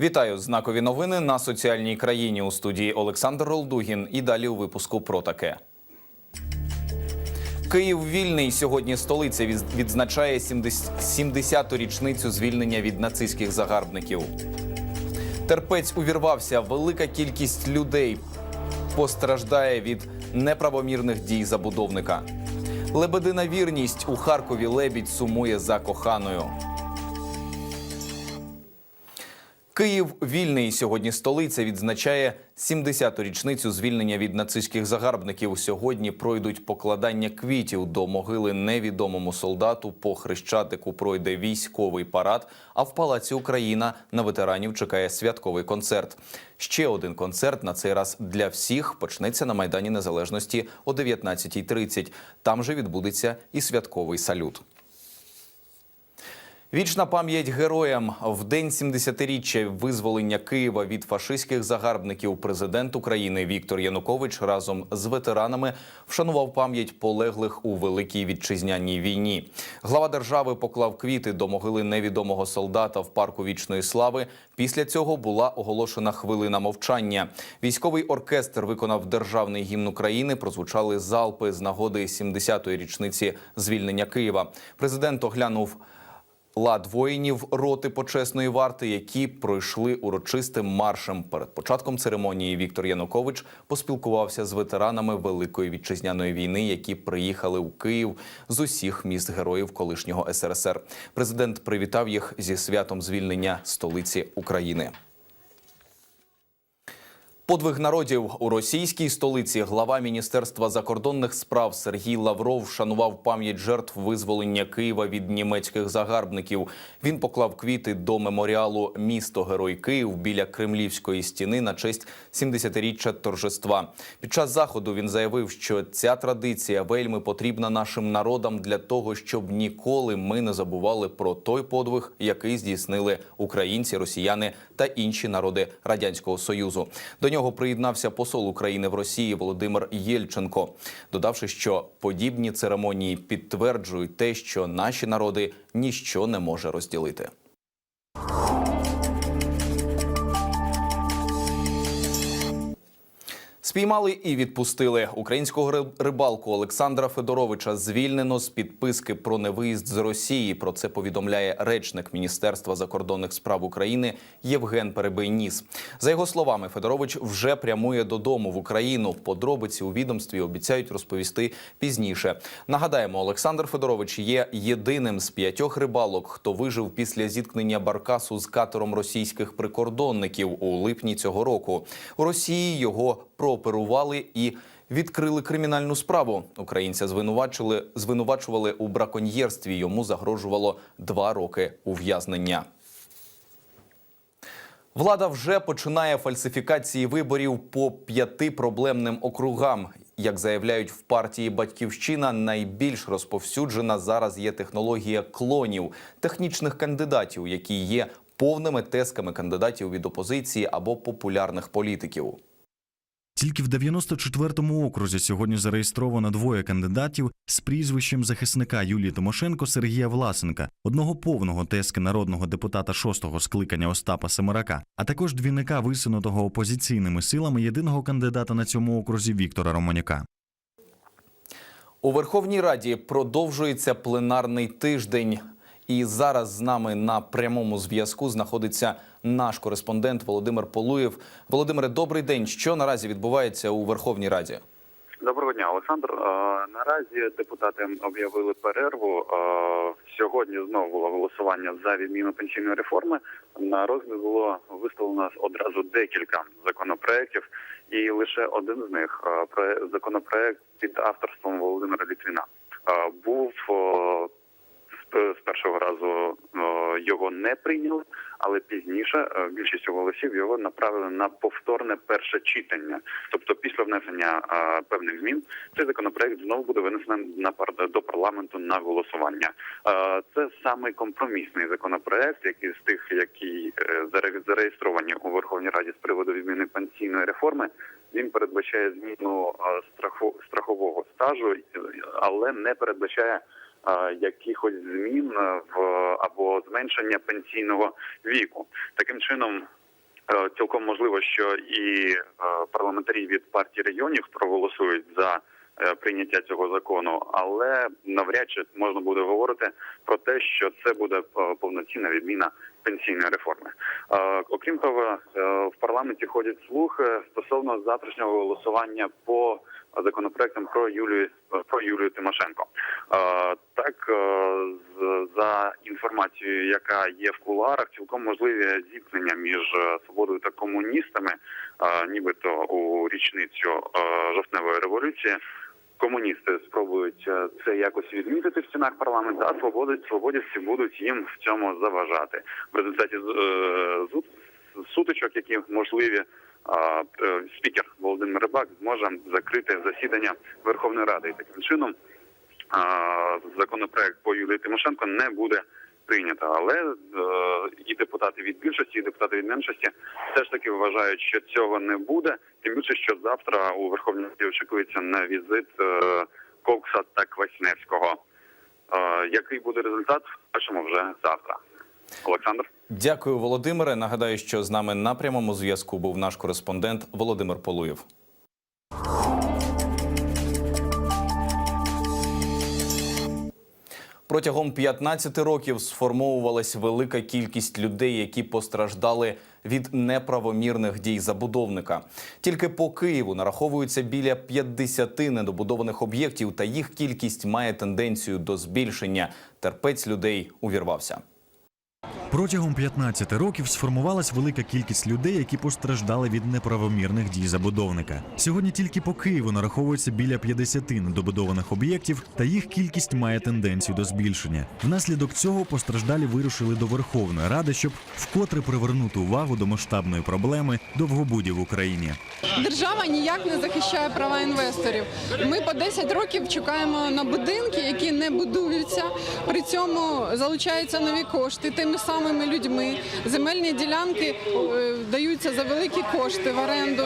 Вітаю знакові новини на соціальній країні у студії Олександр Ролдугін. І далі у випуску про таке. Київ вільний сьогодні столиця відзначає 70-ту річницю звільнення від нацистських загарбників. Терпець увірвався. Велика кількість людей постраждає від неправомірних дій забудовника. Лебедина вірність у Харкові лебідь сумує за коханою. Київ вільний сьогодні столиця відзначає 70-ту річницю звільнення від нацистських загарбників. Сьогодні пройдуть покладання квітів до могили невідомому солдату. По хрещатику пройде військовий парад. А в палаці Україна на ветеранів чекає святковий концерт. Ще один концерт на цей раз для всіх почнеться на майдані Незалежності о 19.30. Там же відбудеться і святковий салют. Вічна пам'ять героям в день 70-річчя визволення Києва від фашистських загарбників. Президент України Віктор Янукович разом з ветеранами вшанував пам'ять полеглих у великій вітчизняній війні. Глава держави поклав квіти до могили невідомого солдата в парку вічної слави. Після цього була оголошена хвилина мовчання. Військовий оркестр виконав державний гімн України. Прозвучали залпи з нагоди 70-ї річниці звільнення Києва. Президент оглянув лад воїнів роти почесної варти, які пройшли урочистим маршем. Перед початком церемонії Віктор Янукович поспілкувався з ветеранами Великої вітчизняної війни, які приїхали у Київ з усіх міст героїв колишнього СРСР. Президент привітав їх зі святом звільнення столиці України. Подвиг народів у російській столиці глава міністерства закордонних справ Сергій Лавров вшанував пам'ять жертв визволення Києва від німецьких загарбників. Він поклав квіти до меморіалу Місто Герой Київ біля Кремлівської стіни на честь 70-річчя торжества. Під час заходу він заявив, що ця традиція вельми потрібна нашим народам для того, щоб ніколи ми не забували про той подвиг, який здійснили українці, росіяни та інші народи радянського союзу. До нього приєднався посол України в Росії Володимир Єльченко, додавши, що подібні церемонії підтверджують те, що наші народи ніщо не може розділити. Спіймали і відпустили українського рибалку Олександра Федоровича. Звільнено з підписки про невиїзд з Росії. Про це повідомляє речник Міністерства закордонних справ України Євген Перебийніс. За його словами, Федорович вже прямує додому в Україну. Подробиці у відомстві обіцяють розповісти пізніше. Нагадаємо, Олександр Федорович є єдиним з п'ятьох рибалок, хто вижив після зіткнення баркасу з катером російських прикордонників у липні цього року. У Росії його прооперували і. Відкрили кримінальну справу. Українця звинувачили звинувачували у браконьєрстві. Йому загрожувало два роки ув'язнення. Влада вже починає фальсифікації виборів по п'яти проблемним округам. Як заявляють в партії Батьківщина, найбільш розповсюджена зараз є технологія клонів технічних кандидатів, які є повними тесками кандидатів від опозиції або популярних політиків. Тільки в 94-му окрузі сьогодні зареєстровано двоє кандидатів з прізвищем захисника Юлії Тимошенко Сергія Власенка, одного повного тески народного депутата шостого скликання Остапа Семерака, а також двійника висунутого опозиційними силами єдиного кандидата на цьому окрузі Віктора Романяка. У Верховній Раді продовжується пленарний тиждень. І зараз з нами на прямому зв'язку знаходиться наш кореспондент Володимир Полуєв. Володимире, добрий день. Що наразі відбувається у Верховній Раді? Доброго дня, Олександр. Наразі депутати об'явили перерву. Сьогодні знову було голосування за відміну пенсійної реформи. На розгляд було виставлено одразу декілька законопроєктів, і лише один з них законопроект під авторством Володимира Літвіна був з- з першого разу його не прийняли, але пізніше е, більшістю голосів його направили на повторне перше читання. Тобто, після внесення е, певних змін цей законопроект знову буде винесений на до парламенту на голосування. Е, Це саме компромісний законопроект, який з тих, які е, зареєстровані у Верховній Раді з приводу відміни пенсійної реформи. Він передбачає зміну е, страхового стажу, е, але не передбачає е, якихось змін в або зменшення пенсійного віку. Таким чином, Е, Цілком можливо, що і е, парламентарі від партії регіонів проголосують за е, прийняття цього закону, але навряд чи можна буде говорити про те, що це буде повноцінна відміна пенсійної реформи. Окрім того, в парламенті ходять слухи стосовно завтрашнього голосування по законопроектам про Юлію про Юлію Тимошенко. Так, е, за інформацією, яка є в кулуарах, цілком можливі зіткнення між е, свободою та комуністами, нібито у річницю е, жовтневої революції. Комуністи спробують це якось відмітити в стінах парламенту, а свободи свободівці будуть їм в цьому заважати. В результаті е, сутичок, які можливі, спікер Володимир Рибак зможе закрити засідання Верховної Ради, і таким чином законопроект по Юлії Тимошенко не буде прийнято. Але е, і депутати від більшості, і депутати від меншості все ж таки вважають, що цього не буде. Тим більше, що завтра у Верховній Раді очікується на візит е, Кокса та Квасневського. Е, який буде результат, бачимо вже завтра. Олександр. Дякую, Володимире. Нагадаю, що з нами на прямому зв'язку був наш кореспондент Володимир Полуєв. Протягом 15 років сформовувалась велика кількість людей, які постраждали від неправомірних дій забудовника. Тільки по Києву нараховується біля 50 недобудованих об'єктів, та їх кількість має тенденцію до збільшення. Терпець людей увірвався. Протягом 15 років сформувалась велика кількість людей, які постраждали від неправомірних дій забудовника. Сьогодні тільки по Києву нараховується біля 50 недобудованих об'єктів, та їх кількість має тенденцію до збільшення. Внаслідок цього постраждалі вирушили до Верховної Ради, щоб вкотре привернути увагу до масштабної проблеми довгобудів в Україні. Держава ніяк не захищає права інвесторів. Ми по 10 років чекаємо на будинки, які не будуються. При цьому залучаються нові кошти тими самими людьми. Земельні ділянки е, даються за великі кошти в оренду.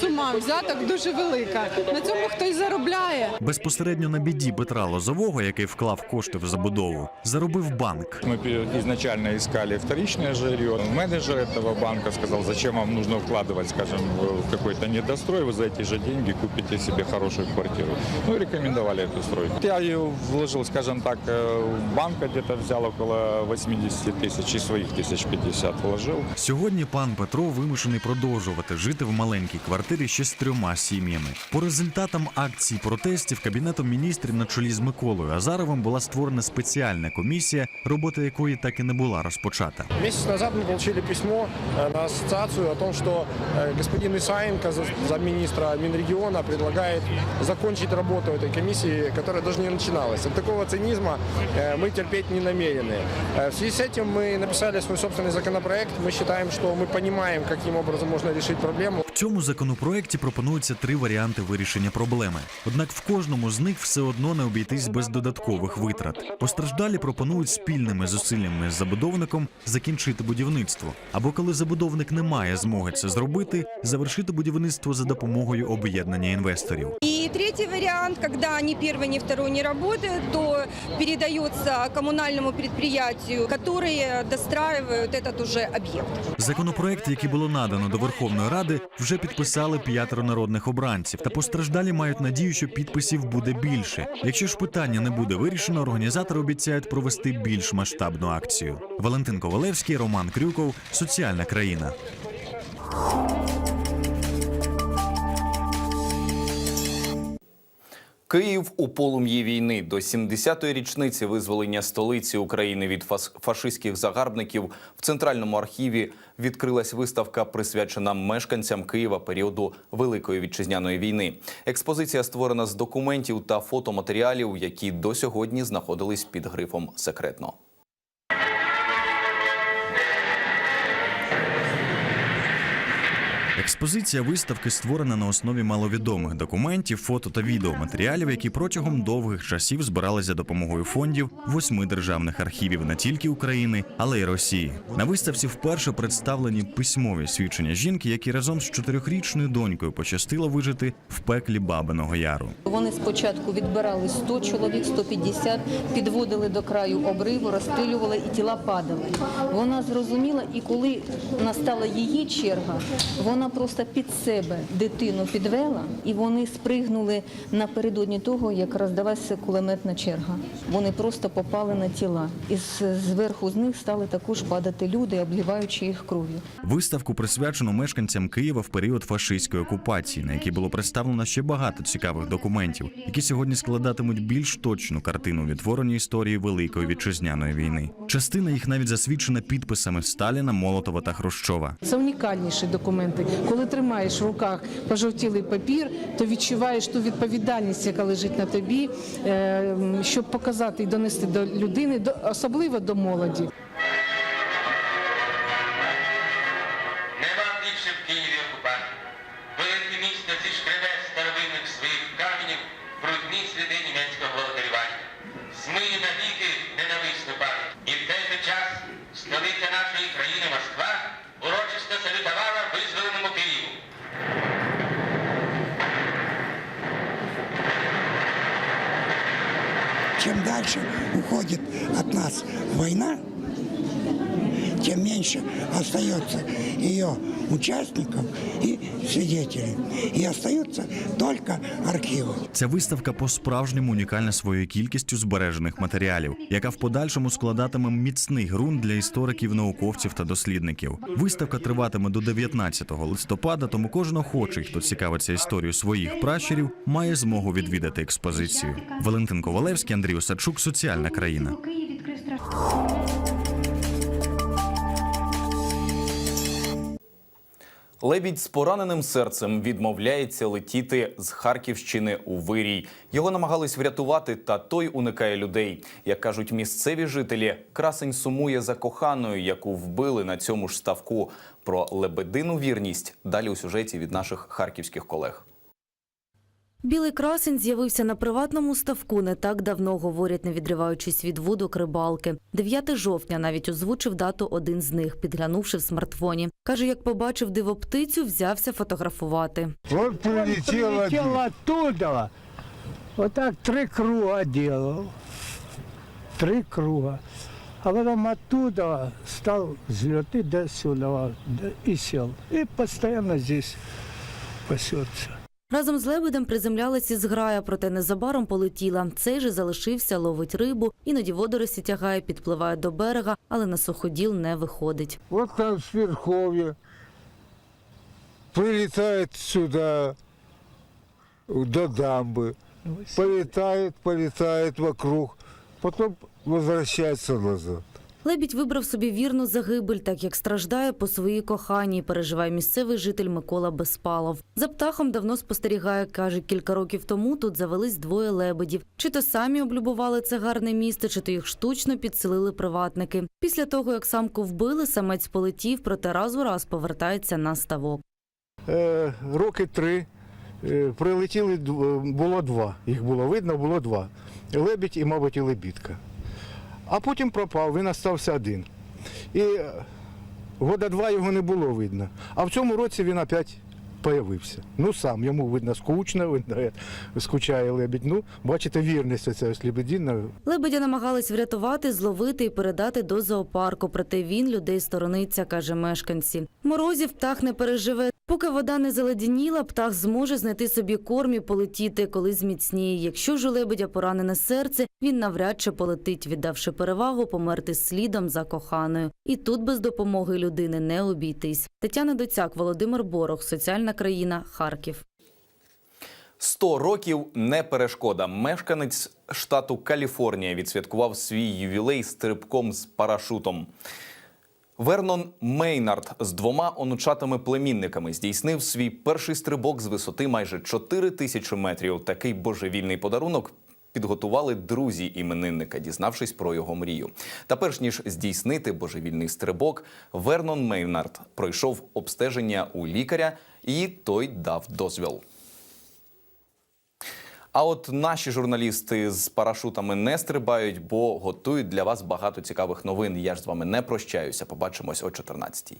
Сума взяток дуже велика. На цьому хтось заробляє. Безпосередньо на біді Петра Лозового, який вклав кошти в забудову, заробив банк. Мы пе- изначально искали вторичное жилье. Менеджер этого банка сказал, зачем вам нужно вкладывать, скажем, в какой-то недострой, вы за эти же деньги купите себе хорошую квартиру. Ну и рекомендовали эту стройку. Я ее вложил, скажем так, э, в банк где-то взял около 80 тысяч, и своих тысяч 50 вложил. Сьогодні пан Петро вимушений продовжувати жити в маленькій квартирі ще з трьома сім'ями. По результатам акцій протестів кабінетом міністрів на чолі з Миколою Азаровим була створена спеціальна комісія, робота якої так і не була розпочата. Месяц назад мы получили письмо э, на ассоциацию о том, что э, господин Исаенко, за- замминистра Минрегиона, предлагает закончить работу этой комиссии, которая даже не начиналась. От такого цинизма э, мы терпеть не намерены. Э, В связи с этим мы написали свой собственный законопроект. Мы считаем, что мы понимаем, каким образом можно решить проблему. В цьому законопроекті пропонуються три варіанти вирішення проблеми. Однак в кожному з них все одно не обійтись без додаткових витрат. Постраждалі пропонують спільними зусиллями з забудовником закінчити будівництво. Або коли забудовник не має змоги це зробити, завершити будівництво за допомогою об'єднання інвесторів. И третий вариант, когда ни первый, ни второй не работает, то передается коммунальному предприятию, которые достраивают этот уже объект. Законопроект, який було надано до Верховної Ради, вже підписали п'ятеро народних обранців. Та постраждалі мають надію, що підписів буде більше. Якщо ж питання не буде вирішено, організатори обіцяють провести більш масштабну акцію. Валентин Ковалевський, Роман Крюков, Соціальна країна. Київ у полум'ї війни до 70-ї річниці визволення столиці України від фашистських загарбників в центральному архіві відкрилась виставка, присвячена мешканцям Києва періоду Великої вітчизняної війни. Експозиція створена з документів та фотоматеріалів, які до сьогодні знаходились під грифом секретно. Експозиція виставки створена на основі маловідомих документів, фото та відеоматеріалів, які протягом довгих часів збирали за допомогою фондів восьми державних архівів не тільки України, але й Росії. На виставці вперше представлені письмові свідчення жінки, які разом з чотирьохрічною донькою пощастило вижити в пеклі Бабиного Яру. Вони спочатку відбирали 100 чоловік, 150, підводили до краю обриву, розстрілювали і тіла падали. Вона зрозуміла, і коли настала її черга, вона просто під себе дитину підвела, і вони спригнули напередодні того, як роздалася кулеметна черга. Вони просто попали на тіла, і зверху з них стали також падати люди, обливаючи їх кров'ю. Виставку присвячено мешканцям Києва в період фашистської окупації, на якій було представлено ще багато цікавих документів, які сьогодні складатимуть більш точну картину відтворення історії Великої вітчизняної війни. Частина їх навіть засвідчена підписами Сталіна, Молотова та Хрущова. Це унікальніші документи. Коли тримаєш в руках пожовтілий папір, то відчуваєш ту відповідальність, яка лежить на тобі, е, щоб показати і донести до людини, особливо до молоді. Дальше уходит от нас война, тем меньше остается ее участников и свидетелей. И остаются только архивы. Ця виставка по-справжньому унікальна своєю кількістю збережених матеріалів, яка в подальшому складатиме міцний ґрунт для істориків, науковців та дослідників. Виставка триватиме до 19 листопада, тому кожен охочий, хто цікавиться історією своїх пращурів, має змогу відвідати експозицію. Валентин Ковалевський, Андрій Осадчук, Соціальна країна. Лебідь з пораненим серцем відмовляється летіти з Харківщини у Вирій. Його намагались врятувати, та той уникає людей. Як кажуть місцеві жителі, красень сумує за коханою, яку вбили на цьому ж ставку. Про лебедину вірність далі у сюжеті від наших харківських колег. Білий красень з'явився на приватному ставку не так давно, говорять, не відриваючись від вудок рибалки. 9 жовтня навіть озвучив дату один з них, підглянувши в смартфоні. Каже, як побачив дивоптицю, взявся фотографувати. Вот прилетел, прилетел оттуда. Вот три круга делал. Три круга. А потом оттуда стал взлеты до сюда до- и сел. И постоянно здесь пасется. Разом з лебедем приземлялась і зграя, проте незабаром полетіла. Цей же залишився, ловить рибу, іноді водорості тягає, підпливає до берега, але на суходіл не виходить. Вот там с верховья прилетает сюда до дамбы, полетает, полетает вокруг, потом возвращается назад. Лебідь вибрав собі вірну загибель, так як страждає по своїй коханій, переживає місцевий житель Микола Безпалов. За птахом давно спостерігає, каже, кілька років тому тут завелись двоє лебедів. Чи то самі облюбували це гарне місто, чи то їх штучно підселили приватники. Після того, як самку вбили, самець полетів, проте раз у раз повертається на ставок. Е, роки три е, прилетіли, було два. Їх було видно, було два. Лебідь і, мабуть, і лебідка. А потім пропав, він остався один. І е, года два його не було видно. А в цьому році він опять появився. Ну сам, йому видно скучно, видно, е, скучає лебідь. Ну, бачите, вірність оця ось лебедіна. Лебедя намагались врятувати, зловити і передати до зоопарку. Проте він людей сторониться, каже мешканці. Морозів птах не переживе. Поки вода не заледяніла, птах зможе знайти собі корм і полетіти, коли зміцніє. Якщо ж у лебедя поранене серце, він навряд чи полетить, віддавши перевагу померти слідом за коханою. І тут без допомоги людини не обійтись. Тетяна Доцяк, Володимир Борох, Соціальна країна, Харків. 100 років не перешкода. Мешканець штату Каліфорнія відсвяткував свій ювілей стрибком з парашутом. Вернон Мейнард з двома онучатими племінниками здійснив свій перший стрибок з висоти майже 4 тисячі метрів. Такий божевільний подарунок підготували друзі іменинника, дізнавшись про його мрію. Та перш ніж здійснити божевільний стрибок, Вернон Мейнард пройшов обстеження у лікаря, і той дав дозвіл. А от наші журналісти з парашутами не стрибають, бо готують для вас багато цікавих новин. Я ж з вами не прощаюся. Побачимось о 14-й.